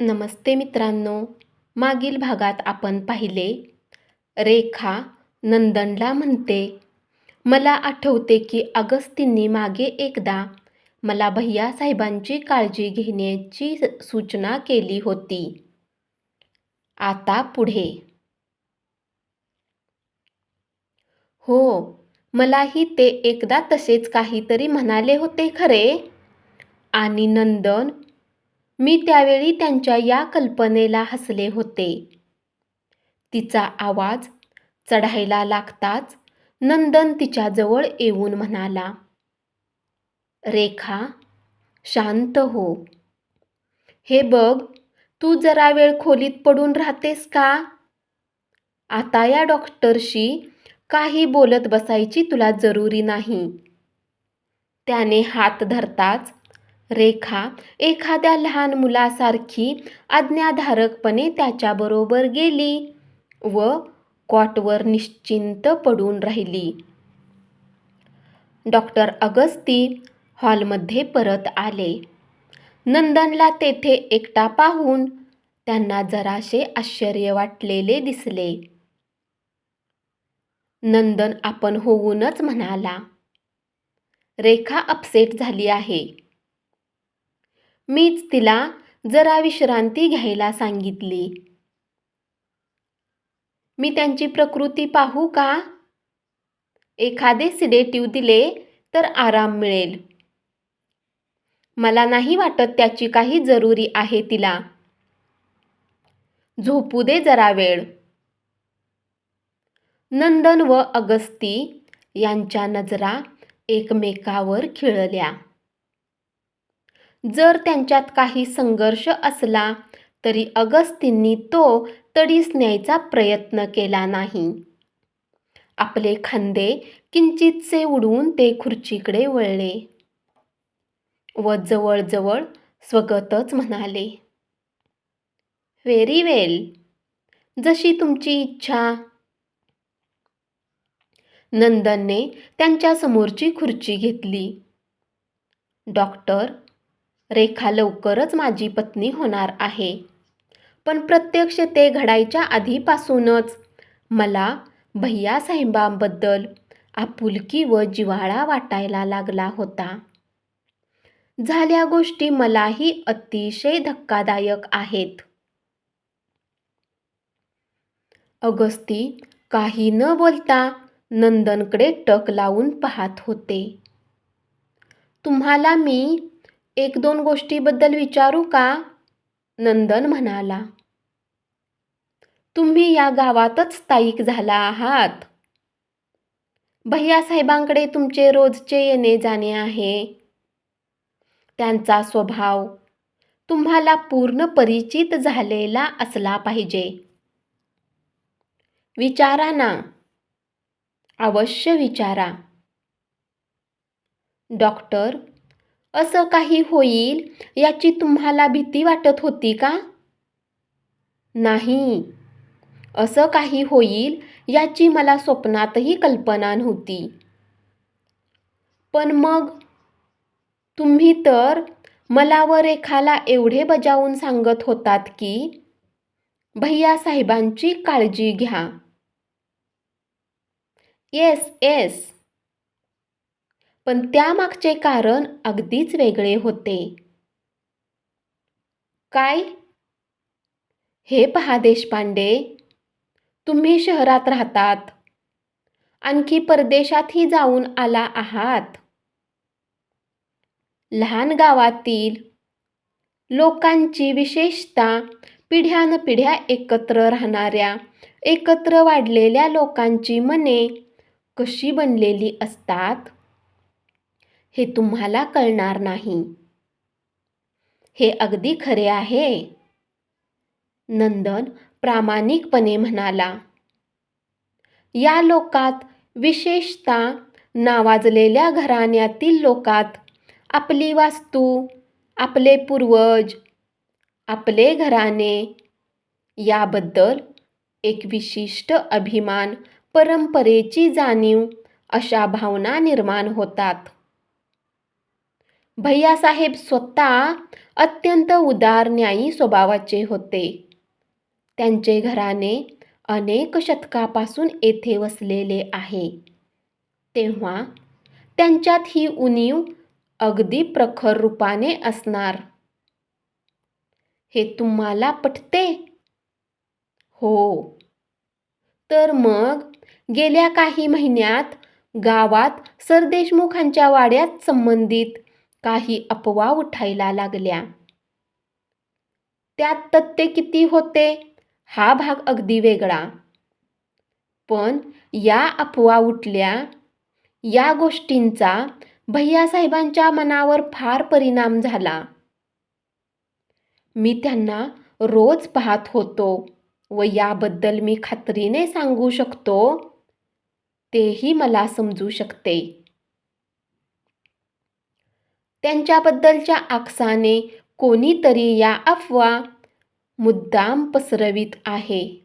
नमस्ते मित्रांनो. मागील भागात आपण पाहिले रेखा नंदनला म्हणते. मला आठवते की अगस्तींनी मागे एकदा मला भैयासाहेबांची काळजी घेण्याची सूचना केली होती. आता पुढे. हो मलाही ते एकदा तसेच काहीतरी म्हणाले होते खरे. आणि नंदन मी त्यावेळी त्यांच्या या कल्पनेला हसले होते. तिचा आवाज चढायला लागताच नंदन तिच्याजवळ येऊन म्हणाला रेखा शांत हो. हे बघ तू जरा वेळ खोलीत पडून राहतेस का? आता या डॉक्टरशी काही बोलत बसायची तुला जरुरी नाही. त्याने हात धरताच रेखा एखाद्या लहान मुलासारखी आज्ञाधारकपणे त्याच्याबरोबर गेली व कॉटवर निश्चिंत पडून राहिली. डॉक्टर अगस्ती हॉलमध्ये परत आले. नंदनला तेथे एकटा पाहून त्यांना जराशे आश्चर्य वाटलेले दिसले. नंदन आपण होऊनच म्हणाला रेखा अपसेट झाली आहे. मीच तिला जरा विश्रांती घ्यायला सांगितली. मी त्यांची प्रकृती पाहू का? एखादे सिडेटिव्ह दिले तर आराम मिळेल. मला नाही वाटत त्याची काही जरुरी आहे तिला. झोपू दे जरा वेळ. नंदन व अगस्ती यांच्या नजरा एकमेकावर खिळल्या. जर त्यांच्यात काही संघर्ष असला तरी अगस्तींनी तो तडीस न्यायचा प्रयत्न केला नाही. आपले खांदे किंचितसे उडवून ते खुर्चीकडे वळले. व जवळजवळ स्वगतच म्हणाले व्हेरी वेल जशी तुमची इच्छा. नंदनने त्यांच्या समोरची खुर्ची घेतली. डॉक्टर रेखा लवकरच माझी पत्नी होणार आहे. पण प्रत्यक्ष ते घडायच्या आधीपासूनच. मला भैयासाहेबांबद्दल आपुलकी व जिव्हाळा वाटायला लागला होता. झाल्या गोष्टी मलाही अतिशय धक्कादायक आहेत. अगस्ती काही न बोलता नंदनकडे टक लावून पाहत होते. तुम्हाला मी एक दोन गोष्टीबद्दल विचारू का? नंदन म्हणाला. तुम्ही या गावातच स्थायिक झाला आहात. भैयासाहेबांकडे तुमचे रोजचे येणे जाणे आहे. त्यांचा स्वभाव तुम्हाला पूर्ण परिचित झालेला असला पाहिजे. विचारा ना. अवश्य विचारा. डॉक्टर असं काही होईल याची तुम्हाला भीती वाटत होती का? नाही. असं काही होईल याची मला स्वप्नातही कल्पना नव्हती. पण मग? तुम्ही तर मला व रेखाला एवढे बजावून सांगत होतात की भैया साहेबांची काळजी घ्या. Yes yes. पण त्यामागचे कारण अगदीच वेगळे होते. काय? हे पहा देशपांडे. तुम्ही शहरात राहतात. आणखी परदेशातही जाऊन आला आहात. लहान गावातील लोकांची विशेषता पिढ्यानपिढ्या एकत्र राहणाऱ्या एकत्र वाढलेल्या लोकांची मने कशी बनलेली असतात? हे तुम्हाला कळणार नाही. हे अगदी खरे आहे. नंदन प्रामाणिकपणे म्हणाला. या लोकात विशेषतः नावाजलेल्या घराण्यातील लोकात आपली वास्तू आपले पूर्वज आपले घराणे याबद्दल एक विशिष्ट अभिमान परंपरेची जाणीव अशा भावना निर्माण होतात. भैयासाहेब स्वतः अत्यंत उदार न्यायी स्वभावाचे होते. त्यांचे घराणे अनेक शतकापासून येथे वसलेले आहे. तेव्हा त्यांच्यात ही उणीव अगदी प्रखर रूपाने असणार. हे तुम्हाला पटते? हो. तर मग गेल्या काही महिन्यात गावात सरदेशमुखांच्या वाड्यात संबंधित काही अफवा उठायला लागल्या. त्यात तथ्य किती होते? हा भाग अगदी वेगळा. पण या अफवा उठल्या या गोष्टींचा भैयासाहेबांच्या मनावर फार परिणाम झाला. मी त्यांना रोज पाहत होतो व याबद्दल मी खात्रीने सांगू शकतो तेही मला समजू शकते. त्यांच्याबद्दलच्या आकसाने कोणीतरी या अफवा मुद्दाम पसरवित आहे.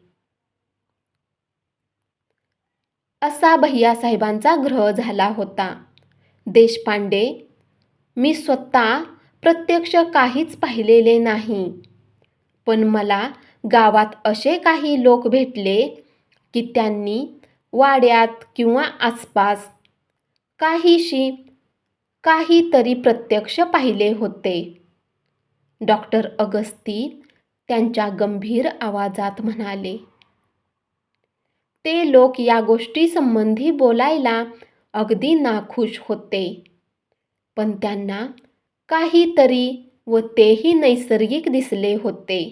असा भैयासाहेबांचा ग्रह झाला होता. देशपांडे मी स्वतः प्रत्यक्ष काहीच पाहिलेले नाही. पण मला गावात असे काही लोक भेटले की त्यांनी वाड्यात किंवा आसपास काहीशी काहीतरी प्रत्यक्ष पाहिले होते. डॉक्टर अगस्ती त्यांच्या गंभीर आवाजात म्हणाले ते लोक या गोष्टीसंबंधी बोलायला अगदी नाखुश होते पण त्यांना काहीतरी व तेही नैसर्गिक दिसले होते.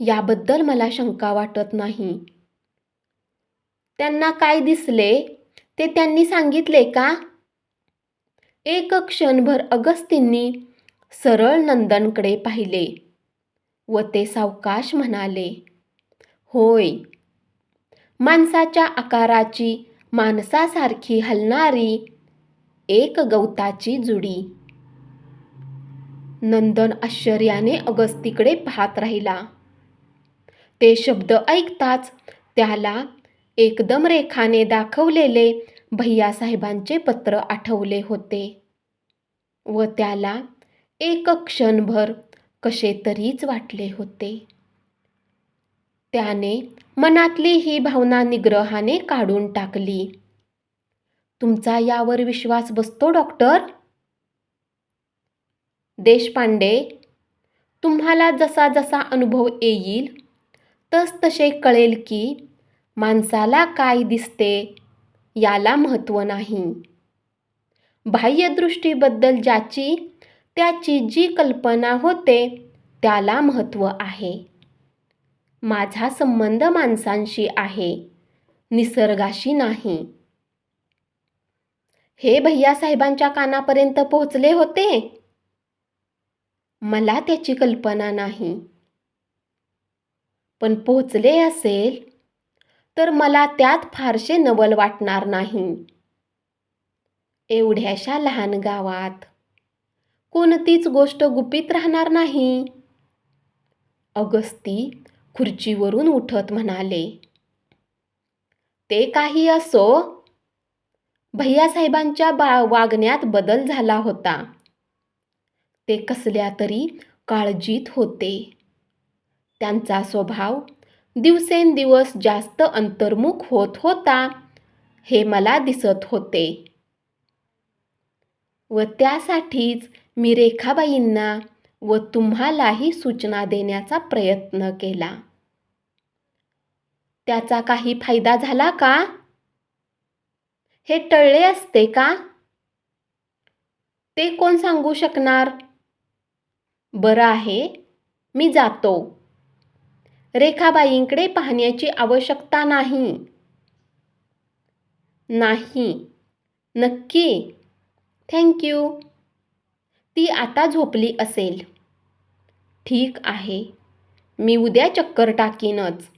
याबद्दल मला शंका वाटत नाही. त्यांना काय दिसले ते त्यांनी सांगितले का? एक क्षणभर अगस्तींनी सरळ नंदनकडे पाहिले व ते सावकाश म्हणाले होय माणसाच्या आकाराची माणसासारखी हलणारी एक गवताची जुडी. नंदन आश्चर्याने अगस्तीकडे पाहत राहिला. ते शब्द ऐकताच त्याला एकदम रेखाने दाखवलेले भैयासाहेबांचे पत्र आठवले होते. व त्याला एक क्षणभर कसे तरीच वाटले होते. त्याने मनातली ही भावना निग्रहाने काढून टाकली. तुमचा यावर विश्वास बसतो डॉक्टर? देशपांडे तुम्हाला जसा जसा अनुभव येईल तस तसे कळेल की माणसाला काय दिसते याला महत्त्व नाही. बाह्यदृष्टीबद्दल ज्याची त्याची जी कल्पना होते त्याला महत्त्व आहे. माझा संबंध माणसांशी आहे निसर्गाशी नाही. हे भैयासाहेबांच्या कानापर्यंत पोहोचले होते? मला त्याची कल्पना नाही. पण पोचले असेल तर मला त्यात फारसे नवल वाटणार नाही. एवढ्याशा लहान गावात कोणतीच गोष्ट गुपित राहणार नाही. अगस्ती खुर्चीवरून उठत म्हणाले ते काही असो. भैयासाहेबांच्या बा वागण्यात बदल झाला होता. ते कसल्या तरी काळजीत होते. त्यांचा स्वभाव दिवसेंदिवस जास्त अंतर्मुख होत होता हे मला दिसत होते. व त्यासाठीच मी रेखाबाईंना व तुम्हालाही सूचना देण्याचा प्रयत्न केला. त्याचा काही फायदा झाला का? हे टळले असते का? ते कोण सांगू शकणार? बरं आहे मी जातो. रेखाबाईंकडे पाहण्याची आवश्यकता नाही. नाही. नक्की. थँक्यू ती आता झोपली असेल. ठीक आहे. मी उद्या चक्कर टाकीनच.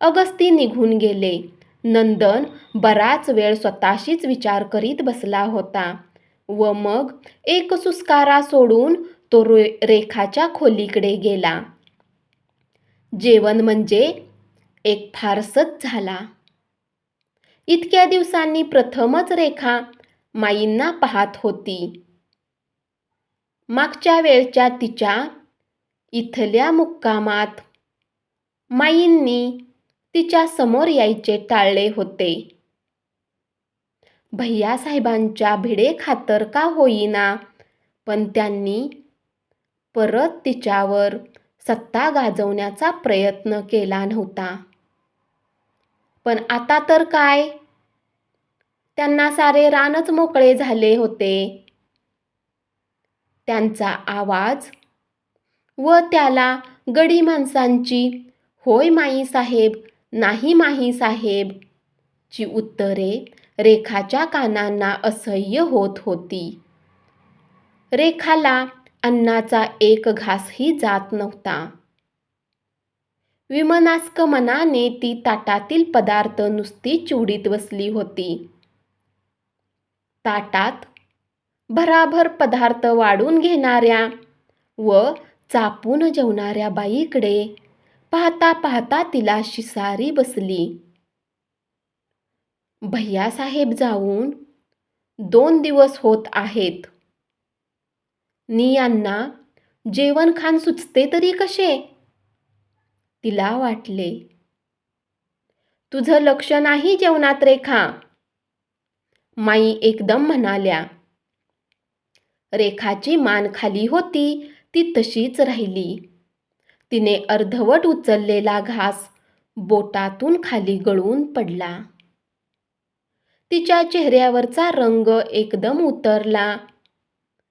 अगस्ती निघून गेले. नंदन बराच वेळ स्वतःशीच विचार करीत बसला होता. व मग एक सुस्कारा सोडून तो रे रेखाच्या खोलीकडे गेला. जेवण म्हणजे एक फारसच झाला. इतक्या दिवसांनी प्रथमच रेखा माईंना पाहत होती. मागच्या वेळच्या तिच्या इथल्या मुक्कामात माईंनी तिच्या समोर यायचे टाळले होते. भैयासाहेबांच्या भिडेखातर का होईना पण त्यांनी परत तिच्यावर सत्ता गाजवण्याचा प्रयत्न केला नव्हता. पण आता तर काय? त्यांना सारे रानच मोकळे झाले होते. त्यांचा आवाज व त्याला गडी माणसांची होय माई साहेब नाही माही साहेब ची उत्तरे रेखाच्या कानांना असह्य होत होती. रेखाला अन्नाचा एक घासही जात नव्हता. विमनास्क मनाने ती ताटातील पदार्थ नुसती चिवडीत बसली होती. ताटात भराभर पदार्थ वाढून घेणाऱ्या व चापून जेवणाऱ्या बाईकडे पाहता पाहता तिला शिसारी बसली. भैयासाहेब जाऊन दोन दिवस होत आहेत. नी यांना जेवण खान सुचते तरी कसे तिला वाटले. तुझं लक्ष नाही जेवणात रेखा. माई एकदम म्हणाल्या. रेखाची मान खाली होती ती तशीच राहिली. तिने अर्धवट उचललेला घास बोटातून खाली गळून पडला. तिच्या चेहऱ्यावरचा रंग एकदम उतरला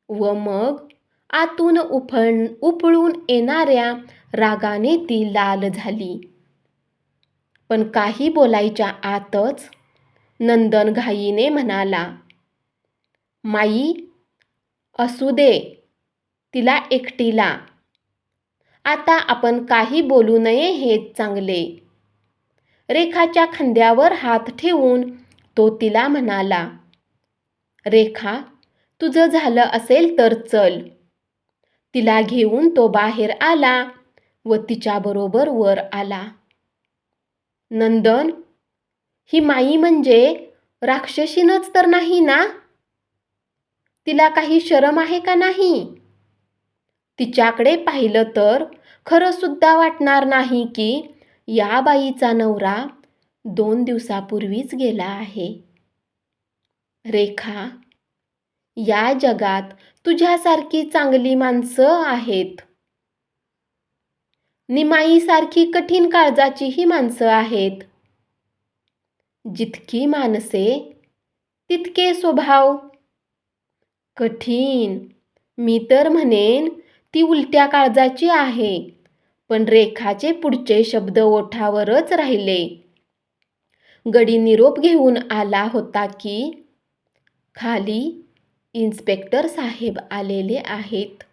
व मग आतून उफळ उपळून येणाऱ्या रागाने ती लाल झाली. पण काही बोलायच्या आतच नंदन घाईने म्हणाला माई असू दे तिला एकटीला. आता आपण काही बोलू नये हेच चांगले. रेखाच्या खांद्यावर हात ठेवून तो तिला म्हणाला रेखा तुझं झालं असेल तर चल. तिला घेऊन तो बाहेर आला व तिच्याबरोबर वर आला. नंदन ही माई म्हणजे राक्षसीनच तर नाही ना? तिला काही शरम आहे का नाही? तिच्याकडे पाहिलं तर खरं सुद्धा वाटणार नाही की या बाईचा नवरा दोन दिवसापूर्वीच गेला आहे. रेखा या जगात तुझ्यासारखी चांगली माणसं आहेत. निमाईसारखी कठीण काळजाचीही माणसं आहेत. जितकी माणसे तितके स्वभाव. कठीण मी तर म्हणेन ती उलट्या काळजाची आहे पण रेखाचे पुढचे शब्द ओठावरच राहिले. गडी निरोप घेऊन आला होता की खाली इन्स्पेक्टर साहेब आलेले आहेत.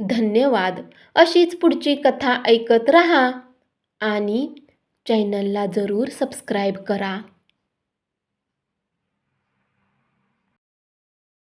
धन्यवाद. अशीच पुढची कथा ऐकत रहा आणि चॅनलला जरूर सबस्क्राईब करा.